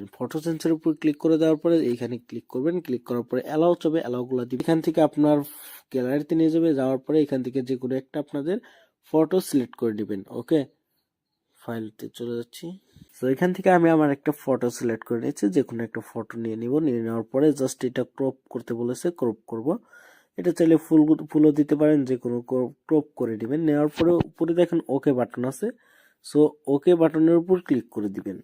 দিবেন ফটো সেন্সের উপর ক্লিক করে দেওয়ার পরে এইখানে ক্লিক করবেন। ক্লিক করার পরে অ্যালাউ চাবে অ্যালাউগুলো দিবেন এখান থেকে আপনার গ্যালারিতে নিয়ে যাবে। যাওয়ার পরে এখান থেকে যে কোনো একটা আপনাদের ফটো সিলেক্ট করে নেবেন। ওকে ফাইলতে চলে যাচ্ছি। তো এখান থেকে আমি আমার একটা ফটো সিলেক্ট করে নিয়েছি। যে কোনো একটা ফটো নিয়ে নিব। নিয়ে নেওয়ার পরে জাস্ট এটা ক্রপ করতে বলেছে ক্রপ করব। এটা চাইলে ফুল ফুলও দিতে পারেন। যে কোনো ক্রপ করে দিবেন নেওয়ার পরে উপরে দেখেন ওকে বাটন আছে। সো ওকে বাটনের উপর ক্লিক করে দিবেন।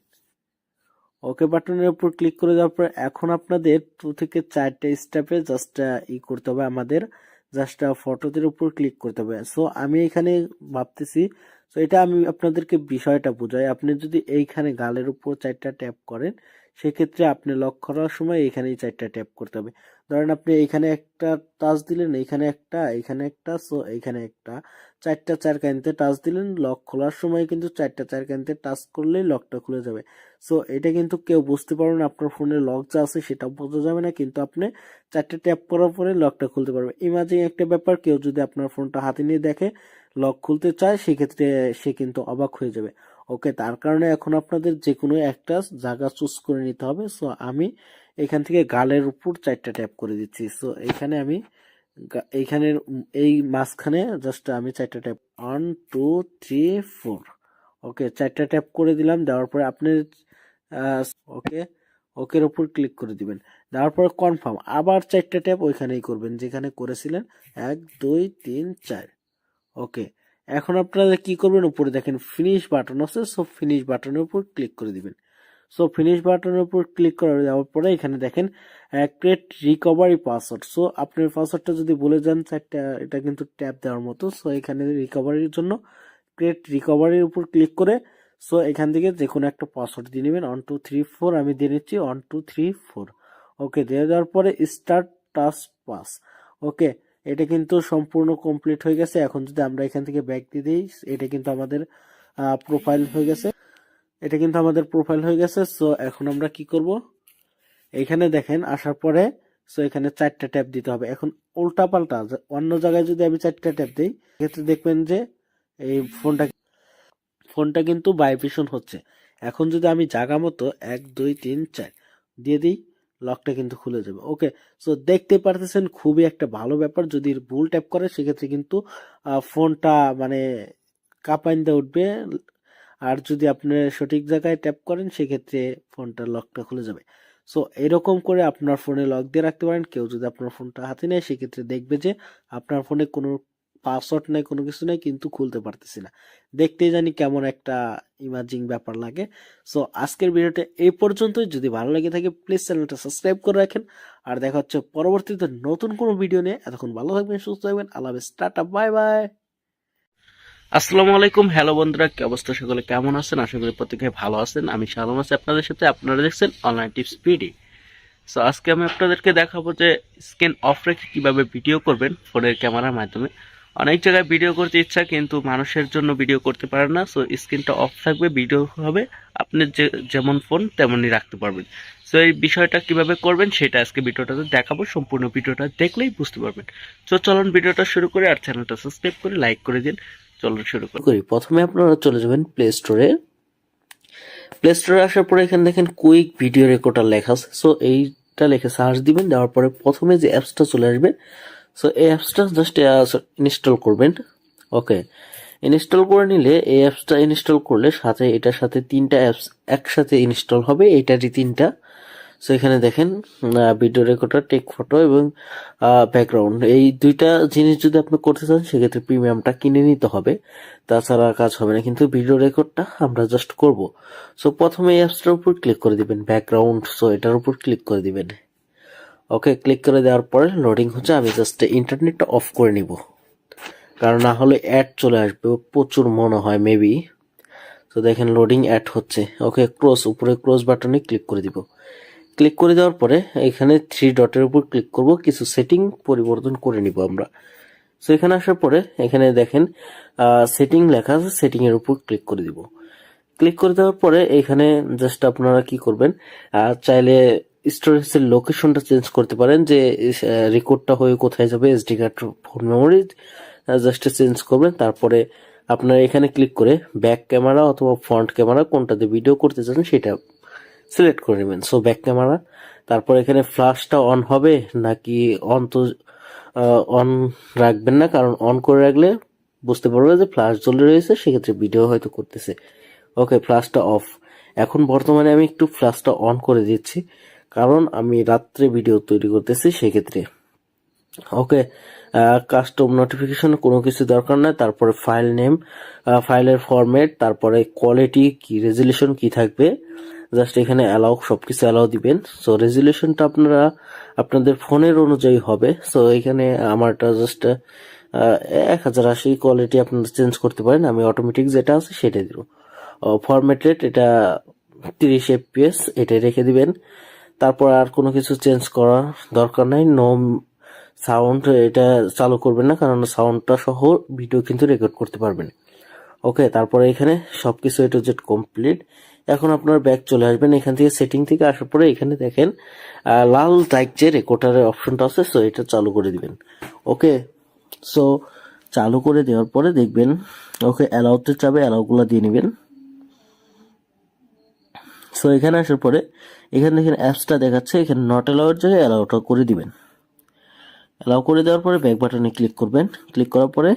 ওকে বাটনের উপর ক্লিক করে দেওয়ার পর এখন আপনাদের টু থেকে চারটে স্টেপে জাস্ট ই করতে হবে আমাদের জাস্ট ফটোদের উপর ক্লিক করতে হবে। সো আমি এখানে ভাবতেছি সো এটা আমি আপনাদেরকে বিষয়টা বোঝাই। আপনি যদি এইখানে গালের উপর চারটা ট্যাপ করেন, সেক্ষেত্রে আপনি লক্ষ্য করার সময় এখানেই চারটা ট্যাপ করতে হবে। ধরেন আপনি এইখানে একটা টাচ দিলেন এইখানে একটা এইখানে একটা সো এইখানে একটা। চারটা চার কানিতে টাচ দিলেন লক খোলার সময় কিন্তু চারটা চার কানিতে টাচ করলেই লকটা খুলে যাবে। সো এটা কিন্তু কেউ বুঝতে পারবে না, আপনার ফোনে লক যা আছে সেটা বোঝা যাবে না, কিন্তু আপনি চারটে ট্যাপ করার পরে লকটা খুলতে পারবে ইমাজিং একটা ব্যাপার, কেউ যদি আপনার ফোনটা হাতে নিয়ে দেখে লক খুলতে চায়, সেক্ষেত্রে সে কিন্তু অবাক হয়ে যাবে। ওকে তার কারণে এখন আপনাদের যে কোনো একটা জায়গা চুজ করে নিতে হবে। সো আমি এখান থেকে গালের উপর চারটা ট্যাপ করে দিচ্ছি। সো এখানে আমি এইখানের এই মাঝখানে জাস্ট আমি চারটা tap one two three four okay চারটা ট্যাপ করে দিলাম, দেওয়ার পরে আপনি ওকে ওকের ওপর ক্লিক করে দিবেন। দেওয়ার পরে কনফার্ম আবার চারটা ট্যাপ ওইখানেই করবেন, যেখানে করেছিলেন। এক, দুই, তিন, চার। ওকে এখন আপনারা কি করবেন? উপরে দেখেন ফিনিশ বাটন আছে সো ফিনিশ বাটনের উপর ক্লিক করে দিবেন। সো ফিনিশ বাটনের উপর ক্লিক করে দেওয়ার পরে এখানে দেখেন ক্রিয়েট রিকভারি পাসওয়ার্ড সো আপনার পাসওয়ার্ডটা যদি বলে যান, চারটা, এটা কিন্তু ট্যাপ দেওয়ার মতো। সো এখানে রিকভারির জন্য ক্রিয়েট রিকভারির উপর ক্লিক করে সো এখান থেকে যে কোনো একটা পাসওয়ার্ড দিয়ে নেবেন। ওয়ান টু থ্রি ফোর আমি দিয়ে নিচ্ছি। One two three four okay দিয়ে দেওয়ার পরে স্টার্ট টাচ পাস ওকে এটা কিন্তু সম্পূর্ণ কমপ্লিট হয়ে গেছে। এখন যদি আমরা এখান থেকে ব্যাক দিয়ে দিই, এটা কিন্তু আমাদের প্রোফাইল হয়ে গেছে। এটা কিন্তু আমাদের প্রোফাইল হয়ে গেছে। সো এখন আমরা কি করব? এখানে দেখেন, আসার পরে সো এখানে চারটা ট্যাপ দিতে হবে। এখন উল্টা পাল্টা অন্য জায়গায় যদি আমি চারটা ট্যাপ দিই সেক্ষেত্রে দেখবেন যে এই ফোনটা ফোনটা কিন্তু ভাইব্রেশন হচ্ছে। এখন যদি আমি জাগা মতো এক, দুই, তিন, চার দিয়ে দিই লকটা কিন্তু খুলে যাবে। ওকে সো দেখতে পারতেছেন খুবই একটা ভালো ব্যাপার। যদি ভুল ট্যাপ করে, সেক্ষেত্রে কিন্তু ফোনটা মানে কাঁপাইন দিয়ে উঠবে। আর যদি আপনি সঠিক জায়গায় ট্যাপ করেন, সেক্ষেত্রে ফোনটার লকটা খুলে যাবে। সো এরকম করে আপনার ফোনে লক দিয়ে রাখতে পারেন। কেউ যদি আপনার ফোনটা হাতে নেয়, সেক্ষেত্রে দেখবে যে আপনার ফোনে কোনো পাসওয়ার্ড নাই, কোনো কিছু নাই, কিন্তু খুলতে পারতেছি না। দেখতেই জানি কেমন একটা ইমাজিং ব্যাপার লাগে। সো আজকের ভিডিওটা এই পর্যন্তই। যদি ভালো লেগে থাকে প্লিজ চ্যানেলটা সাবস্ক্রাইব করে রাখেন। আর দেখা হচ্ছে পরবর্তীতে নতুন কোনো ভিডিও নিয়ে। এতক্ষণ ভালো থাকবেন, সুস্থ থাকবেন। আল্লাহ হাফেজ। টাটা বাই বাই আসসালামু আলাইকুম। হ্যালো বন্ধুরা, কি অবস্থা? সকলে কেমন আছেন? আশা করি প্রত্যেকে ভালো আছেন। আমি সালাম আছি আপনাদের সাথে। আপনারা দেখছেন অনলাইন টিপস পিডি সো আজকে আমি আপনাদেরকে দেখাবো যে স্ক্রিন অফ রেখে কীভাবে ভিডিও করবেন ফোনের ক্যামেরার মাধ্যমে। অনেক জায়গায় ভিডিও করতে ইচ্ছা, কিন্তু মানুষের জন্য ভিডিও করতে পারে না। সো স্ক্রিনটা অফ থাকবে ভিডিও হবে। আপনি যে, যেমন ফোন তেমনই রাখতে পারবেন। সো এই বিষয়টা কীভাবে করবেন, সেটা আজকে ভিডিওটাতে দেখাবো। সম্পূর্ণ ভিডিওটা দেখলেই বুঝতে পারবেন। তো চলুন ভিডিওটা শুরু করে আর চ্যানেলটা সাবস্ক্রাইব করে লাইক করে দিন। চলুন শুরু করি। প্রথমে আপনারা চলে যাবেন প্লে স্টোরে প্লে স্টোরে আসার পরে এখানে দেখেন কুইক ভিডিও রেকর্ডার লেখা আছে। সো এইটা লেখে সার্চ দিবেন, দেওয়ার পরে প্রথমে যে অ্যাপসটা চলে আসবে সো এই অ্যাপসটা জাস্ট ইনস্টল করবেন। ওকে ইনস্টল করে নিলে এই অ্যাপসটা ইনস্টল করলে সাথে, এটার সাথে তিনটা অ্যাপস একসাথে ইনস্টল হবে এইটারই তিনটা। সো এখানে দেখেন ভিডিও রেকর্ডার টেক ফটো এবং ব্যাকগ্রাউন্ড এই দুইটা জিনিস যদি আপনি করতে চান, সেক্ষেত্রে প্রিমিয়ামটা কিনে নিতে হবে। তাছাড়া কাজ হবে না, কিন্তু ভিডিও রেকর্ডটা আমরা জাস্ট করব। সো প্রথমে এই অ্যাপসটার উপর ক্লিক করে দিবেন ব্যাকগ্রাউন্ড সো এটার উপর ক্লিক করে দিবেন। ওকে ক্লিক করে দেওয়ার পরে লোডিং হচ্ছে, আমি জাস্ট ইন্টারনেটটা অফ করে নিব। কারণ না হলে অ্যাড চলে আসবে, প্রচুর মনে হয় মেবি তো দেখেন লোডিং অ্যাড হচ্ছে। ওকে ক্রস উপরে ক্রস বাটনে ক্লিক করে দিব। ক্লিক করে দেওয়ার পরে এখানে থ্রি ডটের উপর ক্লিক করব, কিছু সেটিং পরিবর্তন করে নিব আমরা। সো এখানে আসার পরে এখানে দেখেন সেটিং লেখা আছে সেটিং এর উপর ক্লিক করে দিব। ক্লিক করে দেওয়ার পরে এখানে জাস্ট আপনারা কি করবেন চাইলে স্টোরেজের লোকেশনটা চেঞ্জ করতে পারেন যে রেকর্ডটা হয়ে কোথায় যাবে SD card phone memory just change করবেন, তারপরে আপনারা এখানে ক্লিক করে ব্যাক ক্যামেরা অথবা ফ্রন্ট ক্যামেরা কোনটাতে ভিডিও করতে চান সেটা সিলেক্ট করে নেবেন। সো ব্যাক ক্যামেরা তারপর এখানে ফ্ল্যাশটা অন হবে, নাকি অন তো অন রাখবেন না, কারণ অন করে রাখলে বুঝতে পারবে যে ফ্ল্যাশ জ্বলে রয়েছে, সেক্ষেত্রে ভিডিও হয়তো করতেছে। ওকে ফ্ল্যাশটা অফ এখন বর্তমানে আমি একটু ফ্ল্যাশটা অন করে দিচ্ছি। কারণ আমি রাত্রে ভিডিও তৈরি করতেছি, সেক্ষেত্রে। ওকে কাস্টম নোটিফিকেশন কোনো কিছু দরকার নাই, তারপরে ফাইল নেম ফাইলের ফরম্যাট তারপরে কোয়ালিটি কি রেজুলেশন কি থাকবে জাস্ট এখানে অ্যালাউ সব কিছু অ্যালাউ দিবেন। সো রেজুলেশনটা আপনারা, আপনাদের ফোনের অনুযায়ী হবে। সো এখানে আমারটা জাস্ট এক হাজার আশি কোয়ালিটি আপনারা চেঞ্জ করতে পারেন, আমি অটোমেটিক যেটা আছে সেটাই দিব। ফরম্যাট এটা তিরিশ এফপিএস এটাই রেখে দিবেন। তারপর আর কোনো কিছু চেঞ্জ করার দরকার নাই। নো সাউন্ড এটা চালু করবেন না, কারণ সাউন্ডটা সহ ভিডিও কিন্তু রেকর্ড করতে পারবেন। ওকে তারপরে এখানে সব কিছু টু জেড কমপ্লিট এখন আপনার ব্যাক চলে আসবেন, এখান থেকে সেটিং থেকে আসার পরে এখানে দেখেন লাল টাইপ যে রেকর্ডারের অপশনটা আছে সো এটা চালু করে দিবেন। ওকে সো চালু করে দেওয়ার পরে দেখবেন ওকে অ্যালাউতে চাবে অ্যালাউগুলো দিয়ে নেবেন। সো এখানে আসার পরে এখানে দেখেন অ্যাপসটা দেখাচ্ছে, এখানে নট অ্যালাউয়ের জায়গায় অ্যালাউটা করে দিবেন। অ্যালাউ করে দেওয়ার পরে ব্যাক বাটনে ক্লিক করবেন। ক্লিক করার পরে